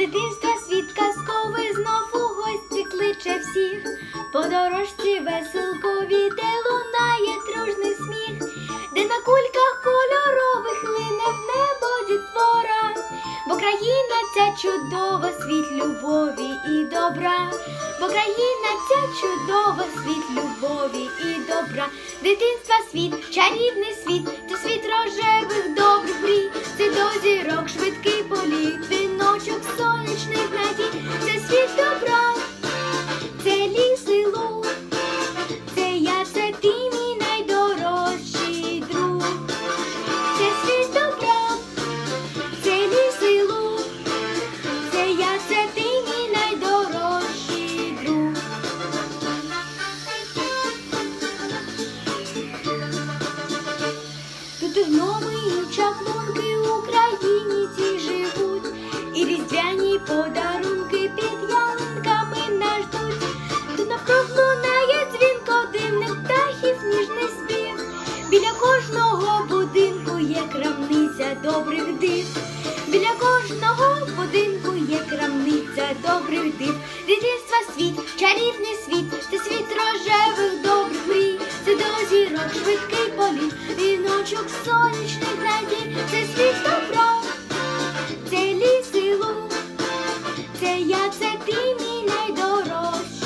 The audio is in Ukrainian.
дитинства світ казковий знов у гості кличе всіх, по дорожці веселкові, де лунає дружний сміх, де на кульках кольорових лине в небо дітвора, бо країна ця чудова, світ любові і добра, бо країна ця чудова, світ любові і добра, дитинства світ, чарівний світ, це світ рожевих добрих мрій, це дозірок швидкий віночок сонячних надій, є крамниця добрих див. Біля кожного будинку є крамниця добрих див. Дитинства світ, чарівний світ, це світ рожевих добрих мрій. Це до зірок швидкий політ, віночок сонячних надій. Це світ добра, це ліс і луг, це я, це ти мій найдорожчий.